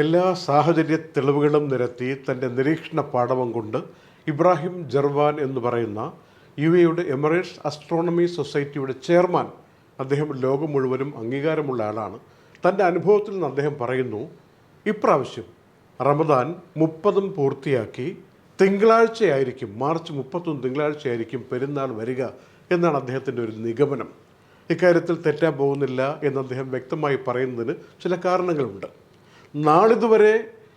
എല്ലാ സാഹചര്യ തെളിവുകളും നിരത്തി തന്റെ നിരീക്ഷണ പാഠവം കൊണ്ട് ഇബ്രാഹിം ജർവാൻ എന്ന് പറയുന്ന യു എയുടെ എമിറേറ്റ്സ് അസ്ട്രോണമി സൊസൈറ്റിയുടെ ചെയർമാൻ അദ്ദേഹം ലോകം മുഴുവനും അംഗീകാരമുള്ള ആളാണ്. തന്റെ അനുഭവത്തിൽ നിന്ന് അദ്ദേഹം പറയുന്നു ഇപ്രാവശ്യം റമദാൻ മുപ്പതും പൂർത്തിയാക്കി തിങ്കളാഴ്ചയായിരിക്കും മാർച്ച് മുപ്പത്തൊന്ന് തിങ്കളാഴ്ചയായിരിക്കും പെരുന്നാൾ വരിക എന്നാണ് അദ്ദേഹത്തിന്റെ ഒരു നിഗമനം. ഇക്കാര്യത്തിൽ തെറ്റാൻ പോകുന്നില്ല എന്ന് അദ്ദേഹം വ്യക്തമായി പറയുന്നതിന് ചില കാരണങ്ങളുണ്ട്. നാളിതുവരെ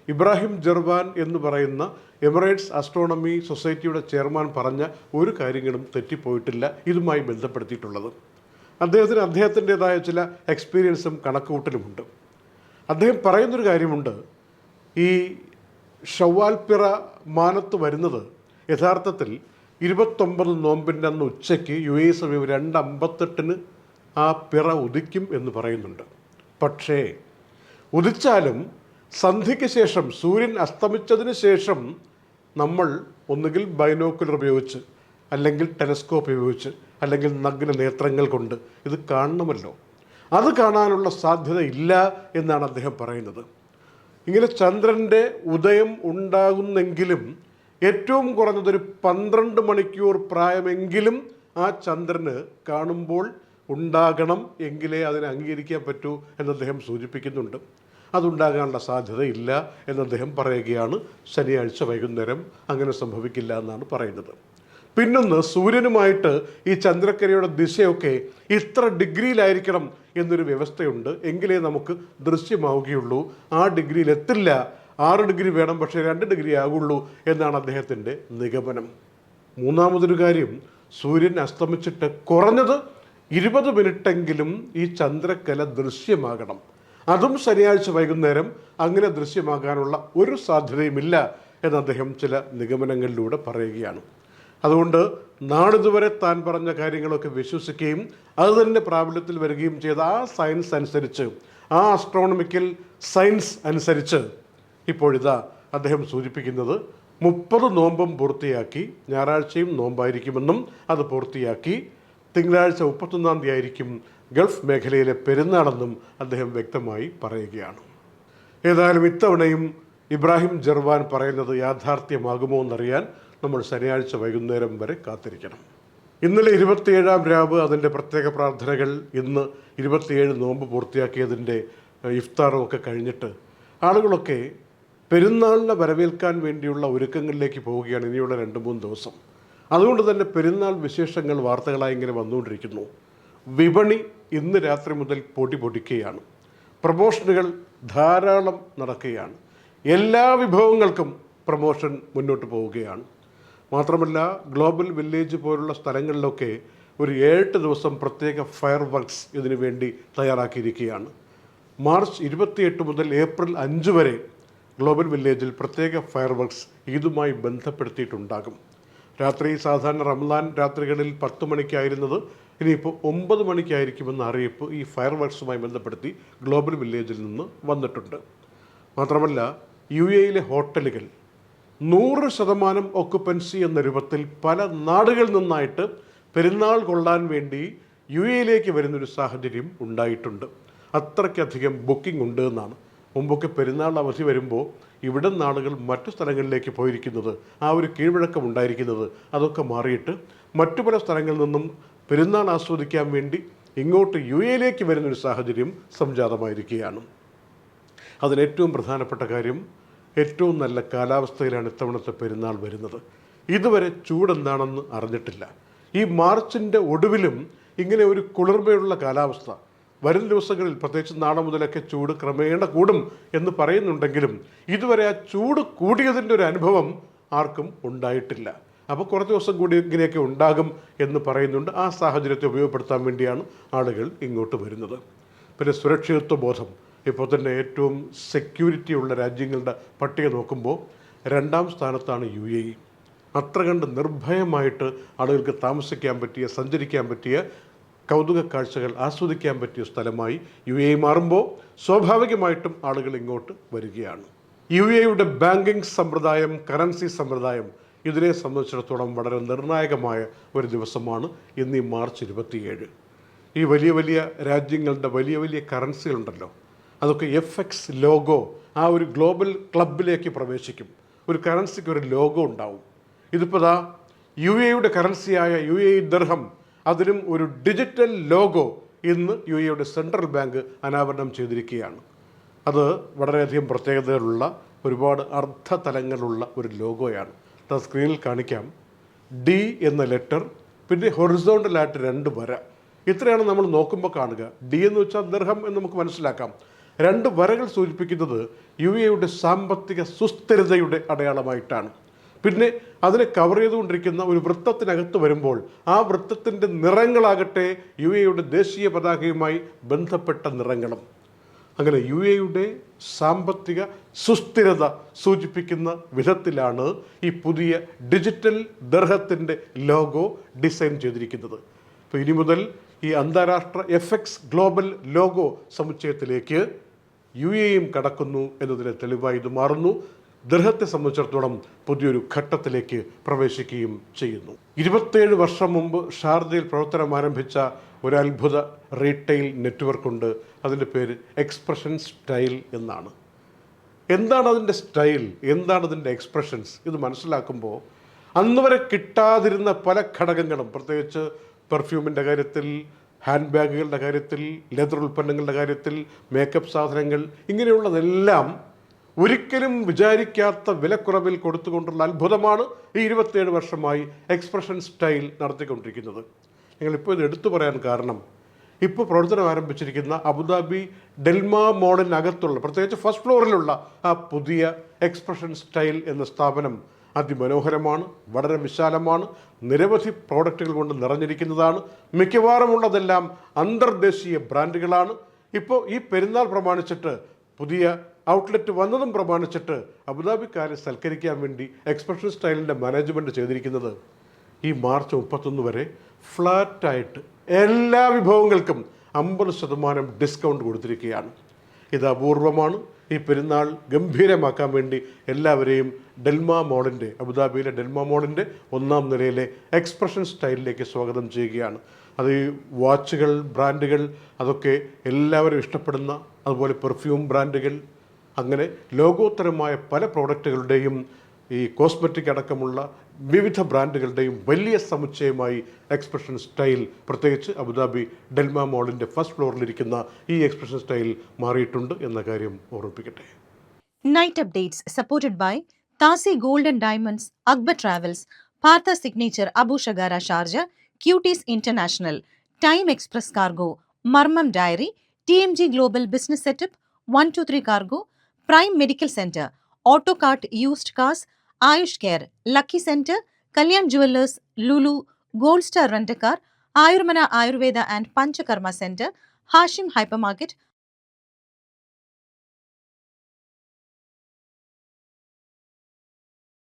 ഇബ്രാഹിം ജർബാൻ എന്ന് പറയുന്ന എമിറേറ്റ്സ് ആസ്ട്രോണമി സൊസൈറ്റിയുടെ ചെയർമാൻ പറഞ്ഞ ഒരു കാര്യങ്ങളും തെറ്റിപ്പോയിട്ടില്ല ഇതുമായി ബന്ധപ്പെടുത്തിയിട്ടുള്ളത്. അദ്ദേഹത്തിന് അദ്ദേഹത്തിന്റെതായ ചില എക്സ്പീരിയൻസും കണക്കുകൂട്ടലുമുണ്ട്. അദ്ദേഹം പറയുന്നൊരു കാര്യമുണ്ട് ഈ ഷവാൽപിറ പിറ മാനത്ത് വരുന്നത് യഥാർത്ഥത്തിൽ ഇരുപത്തൊമ്പത് നോമ്പിന്റെ അന്ന് ഉച്ചയ്ക്ക് യു എ സമയം രണ്ട് അമ്പത്തെട്ടിന് ആ പിറ ഉദിക്കും എന്ന് പറയുന്നുണ്ട്. പക്ഷേ ഉദിച്ചാലും സന്ധ്യയ്ക്ക് ശേഷം സൂര്യൻ അസ്തമിച്ചതിന് ശേഷം നമ്മൾ ഒന്നുകിൽ ബൈനോക്കുലർ ഉപയോഗിച്ച് അല്ലെങ്കിൽ ടെലസ്കോപ്പ് ഉപയോഗിച്ച് അല്ലെങ്കിൽ നഗ്ന നേത്രങ്ങൾ കൊണ്ട് ഇത് കാണണമല്ലോ. അത് കാണാനുള്ള സാധ്യത ഇല്ല എന്നാണ് അദ്ദേഹം പറയുന്നത്. ഇങ്ങനെ ചന്ദ്രന്റെ ഉദയം ഉണ്ടാകുന്നെങ്കിലും ഏറ്റവും കുറഞ്ഞതൊരു പന്ത്രണ്ട് മണിക്കൂർ പ്രായമെങ്കിലും ആ ചന്ദ്രന് കാണുമ്പോൾ ഉണ്ടാകണം എങ്കിലേ അതിനെ അംഗീകരിക്കാൻ പറ്റൂ എന്ന് അദ്ദേഹം സൂചിപ്പിക്കുന്നുണ്ട്. അതുണ്ടാകാനുള്ള സാധ്യതയില്ല എന്ന് അദ്ദേഹം പറയുകയാണ്. ശനിയാഴ്ച വൈകുന്നേരം അങ്ങനെ സംഭവിക്കില്ല എന്നാണ് പറയുന്നത്. പിന്നൊന്ന് സൂര്യനുമായിട്ട് ഈ ചന്ദ്രക്കരയുടെ ദിശയൊക്കെ ഇത്ര ഡിഗ്രിയിലായിരിക്കണം എന്നൊരു വ്യവസ്ഥയുണ്ട്. എങ്കിലേ നമുക്ക് ദൃശ്യമാവുകയുള്ളൂ. ആ ഡിഗ്രിയിൽ എത്തില്ല. ആറ് ഡിഗ്രി വേണം പക്ഷേ രണ്ട് ഡിഗ്രി ആകുള്ളൂ എന്നാണ് അദ്ദേഹത്തിന്റെ നിഗമനം. മൂന്നാമതൊരു കാര്യം സൂര്യൻ അസ്തമിച്ചിട്ട് കുറഞ്ഞത് ഇരുപത് മിനിറ്റെങ്കിലും ഈ ചന്ദ്രക്കല ദൃശ്യമാകണം. അതും ശനിയാഴ്ച വൈകുന്നേരം അങ്ങനെ ദൃശ്യമാകാനുള്ള ഒരു സാധ്യതയുമില്ല എന്ന് അദ്ദേഹം ചില നിഗമനങ്ങളിലൂടെ പറയുകയാണ്. അതുകൊണ്ട് നാളിതുവരെ താൻ പറഞ്ഞ കാര്യങ്ങളൊക്കെ വിശ്വസിക്കുകയും അത് തന്നെ പ്രാബല്യത്തിൽ വരികയും ചെയ്ത ആ സയൻസ് അനുസരിച്ച് ആ അസ്ട്രോണമിക്കൽ സയൻസ് അനുസരിച്ച് ഇപ്പോഴിതാ അദ്ദേഹം സൂചിപ്പിക്കുന്നത് മുപ്പത് നോമ്പും പൂർത്തിയാക്കി ഞായറാഴ്ചയും നോമ്പായിരിക്കുമെന്നും അത് പൂർത്തിയാക്കി തിങ്കളാഴ്ച മുപ്പത്തൊന്നാം തീയതി ആയിരിക്കും ഗൾഫ് മേഖലയിലെ പെരുന്നാളെന്നും അദ്ദേഹം വ്യക്തമായി പറയുകയാണ്. ഏതായാലും ഇത്തവണയും ഇബ്രാഹിം ജർവാൻ പറയുന്നത് യാഥാർത്ഥ്യമാകുമോ എന്നറിയാൻ നമ്മൾ ശനിയാഴ്ച വൈകുന്നേരം വരെ കാത്തിരിക്കണം. ഇന്നലെ ഇരുപത്തിയേഴാം രാവ് അതിന്റെ പ്രത്യേക പ്രാർത്ഥനകൾ ഇന്ന് ഇരുപത്തിയേഴ് നോമ്പ് പൂർത്തിയാക്കിയതിന്റെ ഇഫ്താറും ഒക്കെ കഴിഞ്ഞിട്ട് ആളുകളൊക്കെ പെരുന്നാളിനെ വരവേൽക്കാൻ വേണ്ടിയുള്ള ഒരുക്കങ്ങളിലേക്ക് പോവുകയാണ് ഇനിയുള്ള രണ്ട് മൂന്ന് ദിവസം. അതുകൊണ്ട് തന്നെ പെരുന്നാൾ വിശേഷങ്ങൾ വാർത്തകളായി ഇങ്ങനെ വന്നുകൊണ്ടിരിക്കുന്നു. വിപണി ഇന്ന് രാത്രി മുതൽ പൊടി പൊടിക്കുകയാണ്. പ്രമോഷനുകൾ ധാരാളം നടക്കുകയാണ്. എല്ലാ വിഭവങ്ങൾക്കും പ്രമോഷൻ മുന്നോട്ട് പോവുകയാണ്. മാത്രമല്ല ഗ്ലോബൽ വില്ലേജ് പോലുള്ള സ്ഥലങ്ങളിലൊക്കെ ഒരു ഏഴ് ദിവസം പ്രത്യേക ഫയർ വർക്ക്സ് ഇതിനു വേണ്ടി തയ്യാറാക്കിയിരിക്കുകയാണ്. മാർച്ച് ഇരുപത്തിയെട്ട് മുതൽ ഏപ്രിൽ അഞ്ച് വരെ ഗ്ലോബൽ വില്ലേജിൽ പ്രത്യേക ഫയർ വർക്ക്സ് ഇതുമായി ബന്ധപ്പെടുത്തിയിട്ടുണ്ടാകും. രാത്രി സാധാരണ റംലാൻ രാത്രികളിൽ പത്ത് മണിക്കായിരുന്നത് ഇനിയിപ്പോൾ ഒമ്പത് മണിക്കായിരിക്കുമെന്ന അറിയിപ്പ് ഈ ഫയർ വർക്സുമായി ബന്ധപ്പെടുത്തി ഗ്ലോബൽ വില്ലേജിൽ നിന്ന് വന്നിട്ടുണ്ട്. മാത്രമല്ല യു എയിലെ ഹോട്ടലുകൾ നൂറ് ശതമാനം ഒക്കുപ്പൻസി എന്ന രൂപത്തിൽ പല നാടുകളിൽ നിന്നായിട്ട് പെരുന്നാൾ കൊള്ളാൻ വേണ്ടി യു എയിലേക്ക് വരുന്നൊരു സാഹചര്യം ഉണ്ടായിട്ടുണ്ട്. അത്രയ്ക്കധികം ബുക്കിംഗ് ഉണ്ട് എന്നാണ്. മുമ്പൊക്കെ പെരുന്നാൾ അവധി വരുമ്പോൾ ഇവിടെ നിന്ന് ആളുകൾ മറ്റു സ്ഥലങ്ങളിലേക്ക് പോയിരിക്കുന്നത് ആ ഒരു കീഴ്വഴക്കം ഉണ്ടായിരിക്കുന്നത് അതൊക്കെ മാറിയിട്ട് മറ്റു പല സ്ഥലങ്ങളിൽ നിന്നും പെരുന്നാൾ ആസ്വദിക്കാൻ വേണ്ടി ഇങ്ങോട്ട് യു എയിലേക്ക് വരുന്നൊരു സാഹചര്യം സംജാതമായിരിക്കുകയാണ്. അതിലേറ്റവും പ്രധാനപ്പെട്ട കാര്യം ഏറ്റവും നല്ല കാലാവസ്ഥയിലാണ് ഇത്തവണത്തെ പെരുന്നാൾ വരുന്നത്. ഇതുവരെ ചൂടെന്താണെന്ന് അറിഞ്ഞിട്ടില്ല. ഈ മാർച്ചിന്റെ ഒടുവിലും ഇങ്ങനെ ഒരു കുളിർമയുള്ള കാലാവസ്ഥ വരും ദിവസങ്ങളിൽ പ്രത്യേകിച്ച് നാളെ മുതലൊക്കെ ചൂട് ക്രമേണ കൂടും എന്ന് പറയുന്നുണ്ടെങ്കിലും ഇതുവരെ ആ ചൂട് കൂടിയതിന്റെ ഒരു അനുഭവം ആർക്കും ഉണ്ടായിട്ടില്ല. അപ്പോൾ കുറച്ച് ദിവസം കൂടി ഇങ്ങനെയൊക്കെ ഉണ്ടാകും എന്ന് പറയുന്നുണ്ട്. ആ സാഹചര്യത്തെ ഉപയോഗപ്പെടുത്താൻ വേണ്ടിയാണ് ആളുകൾ ഇങ്ങോട്ട് വരുന്നത്. പിന്നെ സുരക്ഷിതത്വ ബോധം. ഇപ്പോൾ തന്നെ ഏറ്റവും സെക്യൂരിറ്റി ഉള്ള രാജ്യങ്ങളുടെ പട്ടിക നോക്കുമ്പോൾ രണ്ടാം സ്ഥാനത്താണ് യു എ ഇ. അത്ര കണ്ട് നിർഭയമായിട്ട് ആളുകൾക്ക് താമസിക്കാൻ പറ്റിയ സഞ്ചരിക്കാൻ പറ്റിയ കൗതുക കാഴ്ചകൾ ആസ്വദിക്കാൻ പറ്റിയ സ്ഥലമായി യു എ മാറുമ്പോൾ സ്വാഭാവികമായിട്ടും ആളുകൾ ഇങ്ങോട്ട് വരികയാണ്. യു എയുടെ ബാങ്കിങ് സമ്പ്രദായം കറൻസി സമ്പ്രദായം ഇതിനെ സംബന്ധിച്ചിടത്തോളം വളരെ നിർണായകമായ ഒരു ദിവസമാണ് ഇന്ന് ഈ മാർച്ച് ഇരുപത്തിയേഴ്. ഈ വലിയ വലിയ രാജ്യങ്ങളുടെ വലിയ വലിയ കറൻസികളുണ്ടല്ലോ. അതൊക്കെ എഫ് എക്സ് ലോഗോ ആ ഒരു ഗ്ലോബൽ ക്ലബിലേക്ക് പ്രവേശിക്കും. ഒരു കറൻസിക്ക് ഒരു ലോഗോ ഉണ്ടാവും. ഇതിപ്പോൾ ദാ യു എയുടെ കറൻസിയായ യു എ ദർഹം അതിനും ഒരു ഡിജിറ്റൽ ലോഗോ ഇന്ന് യു എയുടെ സെൻട്രൽ ബാങ്ക് അനാവരണം ചെയ്തിരിക്കുകയാണ്. അത് വളരെയധികം പ്രത്യേകതകളുള്ള ഒരുപാട് അർത്ഥതലങ്ങളുള്ള ഒരു ലോഗോയാണ്. അത് സ്ക്രീനിൽ കാണിക്കാം. ഡി എന്ന ലെറ്റർ പിന്നെ ഹൊറിസോണ്ടലായിട്ട് രണ്ട് വര. ഇത്രയാണ് നമ്മൾ നോക്കുമ്പോൾ കാണുക. ഡി എന്ന് വെച്ചാൽ ദർഹം എന്ന് നമുക്ക് മനസ്സിലാക്കാം. രണ്ട് വരകൾ സൂചിപ്പിക്കുന്നത് യു എയുടെ സാമ്പത്തിക സുസ്ഥിരതയുടെ അടയാളമായിട്ടാണ്. പിന്നെ അതിനെ കവർ ചെയ്തുകൊണ്ടിരിക്കുന്ന ഒരു വൃത്തത്തിനകത്ത് വരുമ്പോൾ ആ വൃത്തത്തിന്റെ നിറങ്ങളാകട്ടെ യു എയുടെ ദേശീയ പതാകയുമായി ബന്ധപ്പെട്ട നിറങ്ങളും. അങ്ങനെ യു എയുടെ സാമ്പത്തിക സുസ്ഥിരത സൂചിപ്പിക്കുന്ന വിധത്തിലാണ് ഈ പുതിയ ഡിജിറ്റൽ ദർഹത്തിന്റെ ലോഗോ ഡിസൈൻ ചെയ്തിരിക്കുന്നത്. അപ്പോൾ ഇനി മുതൽ ഈ അന്താരാഷ്ട്ര എഫ് എക്സ് ഗ്ലോബൽ ലോഗോ സമുച്ചയത്തിലേക്ക് യു എയും കടക്കുന്നു എന്നതിന് തെളിവായി ഇത് മാറുന്നു. ദർഹത്തെ സംബന്ധിച്ചിടത്തോളം പുതിയൊരു ഘട്ടത്തിലേക്ക് പ്രവേശിക്കുകയും ചെയ്യുന്നു. ഇരുപത്തേഴ് വർഷം മുമ്പ് ഷാർജയിൽ പ്രവർത്തനം ആരംഭിച്ച ഒരു അത്ഭുത റീറ്റെയിൽ നെറ്റ്വർക്കുണ്ട് അതിന്റെ പേര് എക്സ്പ്രഷൻ സ്റ്റൈൽ എന്നാണ്. എന്താണ് അതിന്റെ സ്റ്റൈൽ? എന്താണ് അതിന്റെ എക്സ്പ്രഷൻസ്? ഇത് മനസ്സിലാക്കുമ്പോൾ അന്ന് വരെ കിട്ടാതിരുന്ന പല ഘടകങ്ങളും പ്രത്യേകിച്ച് പെർഫ്യൂമിന്റെ കാര്യത്തിൽ ഹാൻഡ് ബാഗുകളുടെ കാര്യത്തിൽ ലെതർ ഉൽപ്പന്നങ്ങളുടെ കാര്യത്തിൽ മേക്കപ്പ് സാധനങ്ങൾ ഇങ്ങനെയുള്ളതെല്ലാം ഒരിക്കലും വിചാരിക്കാത്ത വിലക്കുറവിൽ കൊടുത്തുകൊണ്ടുള്ള അത്ഭുതമാണ് ഈ ഇരുപത്തിയേഴ് വർഷമായി എക്സ്പ്രഷൻ സ്റ്റൈൽ നടത്തിക്കൊണ്ടിരിക്കുന്നത്. ഞങ്ങളിപ്പോൾ ഇത് എടുത്തു പറയാൻ കാരണം ഇപ്പോൾ പ്രവർത്തനം ആരംഭിച്ചിരിക്കുന്ന അബുദാബി ഡെൽമ മോളിനകത്തുള്ള പ്രത്യേകിച്ച് ഫസ്റ്റ് ഫ്ലോറിലുള്ള ആ പുതിയ എക്സ്പ്രഷൻ സ്റ്റൈൽ എന്ന സ്ഥാപനം അതിമനോഹരമാണ് വളരെ വിശാലമാണ് നിരവധി പ്രോഡക്റ്റുകൾ കൊണ്ട് നിറഞ്ഞിരിക്കുന്നതാണ് മിക്കവാറും ഉള്ളതെല്ലാം അന്തർദേശീയ ബ്രാൻഡുകളാണ്. ഇപ്പോൾ ഈ പെരുന്നാൾ പ്രമാണിച്ചിട്ട് പുതിയ ഔട്ട്ലെറ്റ് വന്നതും പ്രമാണിച്ചിട്ട് അബുദാബിക്കാരെ സൽക്കരിക്കാൻ വേണ്ടി എക്സ്പ്രഷൻ സ്റ്റൈലിന്റെ മാനേജ്മെന്റ് ചെയ്തിരിക്കുന്നത് ഈ മാർച്ച് മുപ്പത്തൊന്ന് വരെ ഫ്ലാറ്റായിട്ട് എല്ലാ വിഭവങ്ങൾക്കും അമ്പത് ശതമാനം ഡിസ്കൗണ്ട് കൊടുത്തിരിക്കുകയാണ്. ഇത് അപൂർവമാണ്. ഈ പെരുന്നാൾ ഗംഭീരമാക്കാൻ വേണ്ടി എല്ലാവരെയും ഡെൽമ മോളിന്റെ അബുദാബിയിലെ ഡെൽമ മോളിന്റെ ഒന്നാം നിലയിലെ എക്സ്പ്രഷൻ സ്റ്റൈലിലേക്ക് സ്വാഗതം ചെയ്യുകയാണ്. അത് ഈ വാച്ചുകൾ ബ്രാൻഡുകൾ അതൊക്കെ എല്ലാവരും ഇഷ്ടപ്പെടുന്ന അതുപോലെ പെർഫ്യൂം ബ്രാൻഡുകൾ അങ്ങനെ ലോകോത്തരമായ പല പ്രോഡക്റ്റുകളുടെയും ഈ കോസ്മെറ്റിക് അടക്കമുള്ള വിവിധ ബ്രാൻഡുകളുടെയും വലിയ സമുച്ചയമായി എക്സ്പ്രഷൻ സ്റ്റൈൽ പ്രത്യേകിച്ച് അബുദാബി ഡെൽമ മോളിന്റെ ഫസ്റ്റ് ഫ്ലോറിലിരിക്കുന്ന ഈ എക്സ്പ്രഷൻ സ്റ്റൈൽ മാറിയിട്ടുണ്ട് എന്ന കാര്യം ഓർമ്മിപ്പിക്കട്ടെ. നൈറ്റ് അപ്ഡേറ്റ്സ് സപ്പോർട്ടഡ് ബൈ താസി ഗോൾഡൻ ഡയമണ്ട്സ് അക്ബർ ട്രാവൽസ് പാർത്ത signature Abu Shagara Sharjah cuties international time express cargo മർമ്മം dairy T global business setup one two three cargo Medical Center, Autocart Used Cars, Ayush Care, Lucky Center, Kalyan Jewelers, Lulu, Gold Star Rent a Car, Ayurmana Ayurveda and Panchakarma Center, Hashim Hypermarket,